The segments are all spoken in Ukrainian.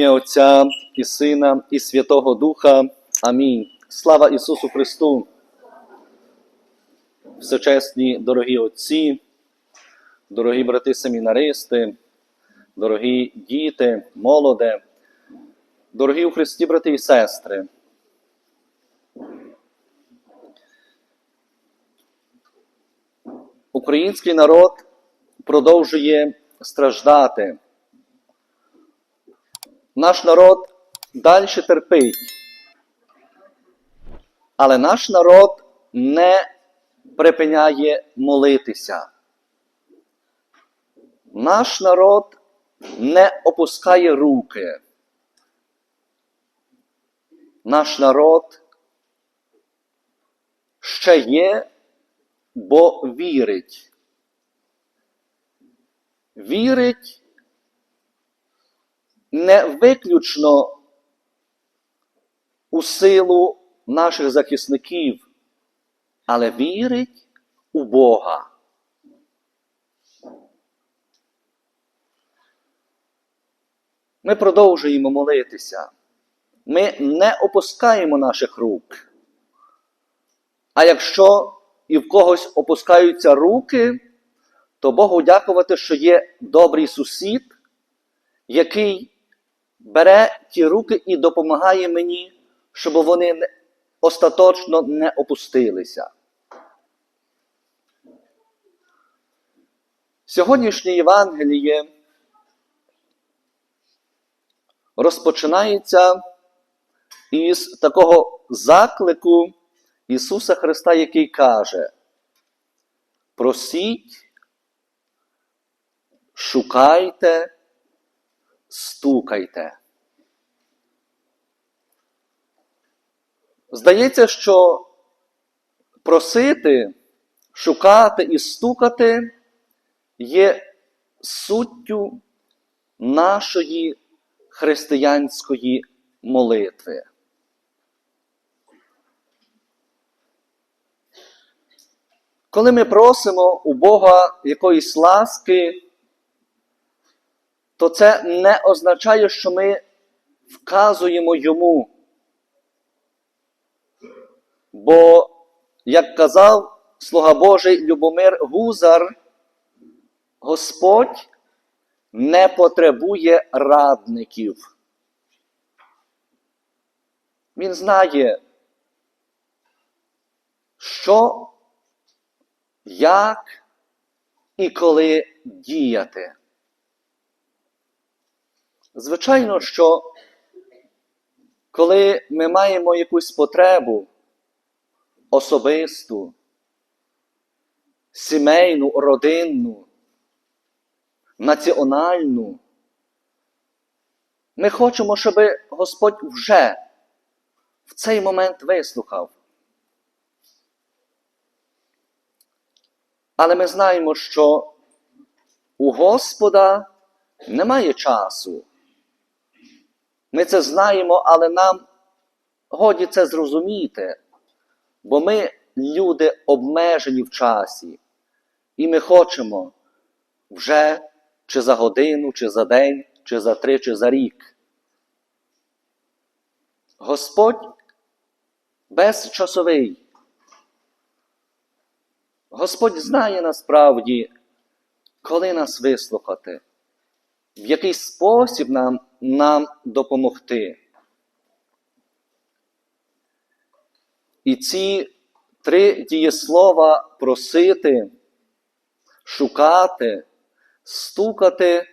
ім'я Отця і Сина, і Святого Духа. Амінь. Слава Ісусу Христу. Всечесні дорогі отці, дорогі брати семінаристи, дорогі діти, молоде, дорогі у Христі брати і сестри. Український народ продовжує страждати. Наш народ далі терпить. Але наш народ не припиняє молитися. Наш народ не опускає руки. Наш народ ще є, бо вірить. Вірить не виключно у силу наших захисників, але вірить у Бога. Ми продовжуємо молитися. Ми не опускаємо наших рук. А якщо і в когось опускаються руки, то Богу дякувати, що є добрий сусід, який бере ті руки і допомагає мені, щоб вони остаточно не опустилися. Сьогоднішнє Євангеліє розпочинається із такого заклику Ісуса Христа, який каже: просіть, шукайте, стукайте. Здається, що просити, шукати і стукати є суттю нашої християнської молитви. Коли ми просимо у Бога якоїсь ласки, то це не означає, що ми вказуємо йому. Бо, як казав слуга Божий Любомир Гузар, Господь не потребує радників. Він знає, що, як і коли діяти. Звичайно, що коли ми маємо якусь потребу особисту, сімейну, родинну, національну, ми хочемо, щоб Господь вже в цей момент вислухав. Але ми знаємо, що у Господа немає часу. Ми це знаємо, але нам годі це зрозуміти, бо ми люди обмежені в часі, і ми хочемо вже чи за годину, чи за день, чи за три, чи за рік. Господь безчасовий. Господь знає насправді, коли нас вислухати, в який спосіб нам, нам допомогти. І ці три дієслова просити, шукати, стукати,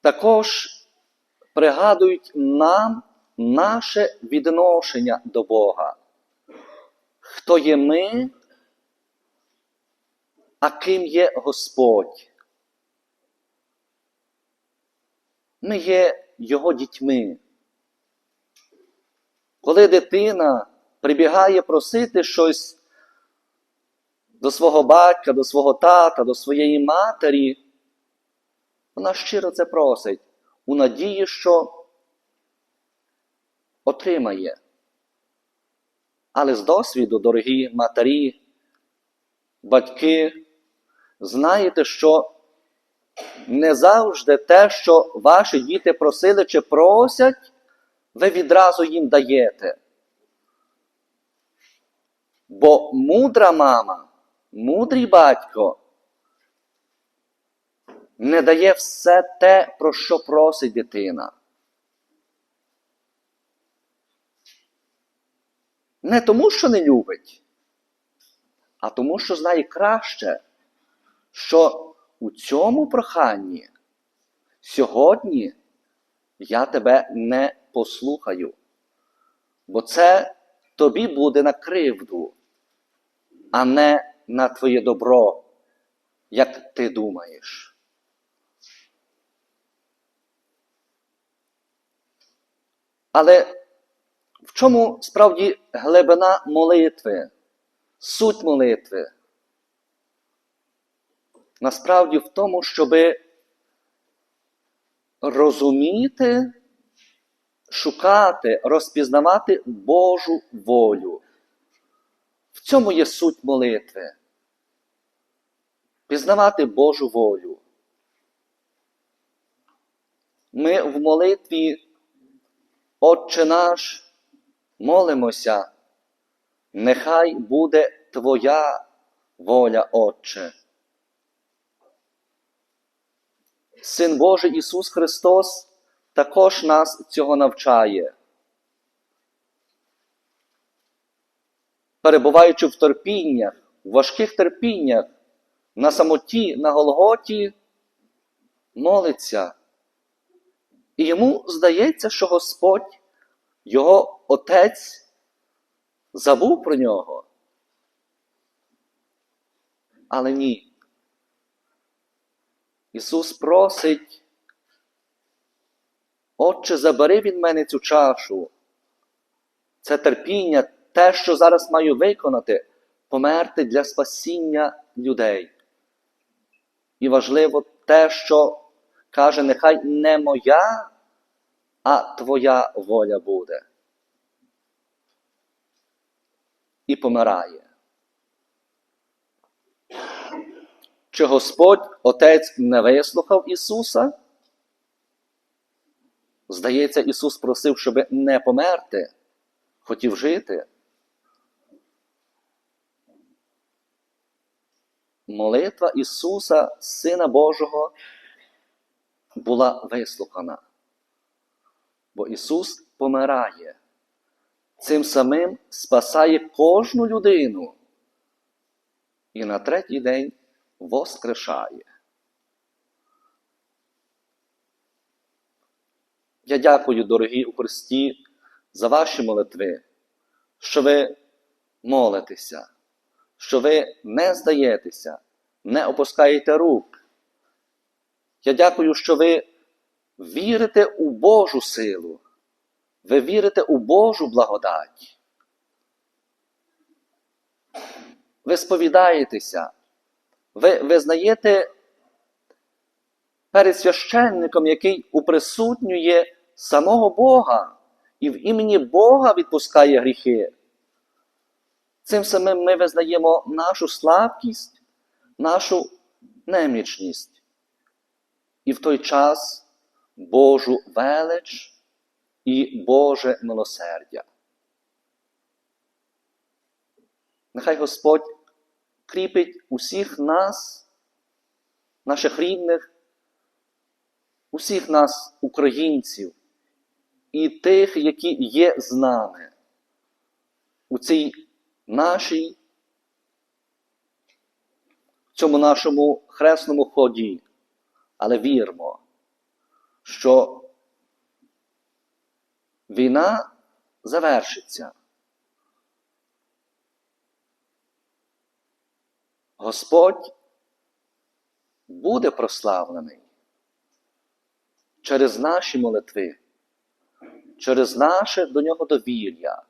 також пригадують нам наше відношення до Бога. Хто є ми, а ким є Господь? Ми є Його дітьми. Коли дитина прибігає просити щось до свого батька, до свого тата, до своєї матері, вона щиро це просить у надії, що отримає. Але з досвіду, дорогі матері, батьки, знаєте, що не завжди те, що ваші діти просили чи просять, ви відразу їм даєте. Бо мудра мама, мудрий батько не дає все те, про що просить дитина. Не тому, що не любить, а тому, що знає краще, що у цьому проханні сьогодні я тебе не послухаю, бо це тобі буде на кривду, а не на твоє добро, як ти думаєш. Але в чому справді глибина молитви, суть молитви? Насправді в тому, щоб розуміти, шукати, розпізнавати Божу волю. В цьому є суть молитви. Пізнавати Божу волю. Ми в молитві, Отче наш, молимося, нехай буде Твоя воля, Отче. Син Божий Ісус Христос також нас цього навчає. Перебуваючи в терпіннях, в важких терпіннях, на самоті, на Голготі, молиться. І йому здається, що Господь, його Отець, забув про нього. Але ні. Ісус просить, Отче, забери від мене цю чашу. Це терпіння, те, що зараз маю виконати, померти для спасіння людей. І важливо те, що каже, нехай не моя, а твоя воля буде. І помирає. Чи Господь Отець не вислухав Ісуса? Здається, Ісус просив, щоб не померти, хотів жити. Молитва Ісуса, Сина Божого, була вислухана. Бо Ісус помирає. Цим самим спасає кожну людину. І на третій день воскрешає. Я дякую, дорогі у Христі, за ваші молитви, що ви молитеся, що ви не здаєтеся, не опускаєте рук. Я дякую, що ви вірите у Божу силу, ви вірите у Божу благодать. Ви сповідаєтеся, ви визнаєте перед священником, який уприсутнює самого Бога і в імені Бога відпускає гріхи. Цим самим ми визнаємо нашу слабкість, нашу немічність. І в той час Божу велич і Боже милосердя. Нехай Господь кріпить усіх нас, наших рідних, усіх нас, українців, і тих, які є з нами у цій нашій, в цьому нашому хресному ході, але вірмо, що війна завершиться. Господь буде прославлений через наші молитви, через наше до нього довір'я.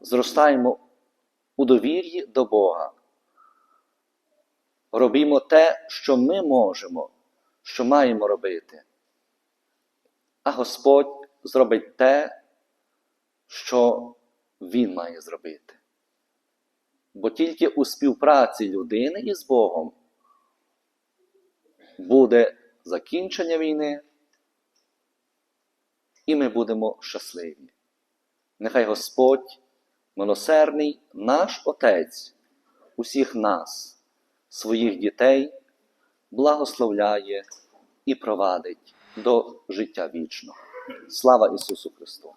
Зростаємо у довір'ї до Бога. Робімо те, що ми можемо, що маємо робити. А Господь зробить те, що Він має зробити. Бо тільки у співпраці людини із Богом буде закінчення війни, і ми будемо щасливі. Нехай Господь, милосердний наш Отець, усіх нас, своїх дітей, благословляє і провадить до життя вічного. Слава Ісусу Христу!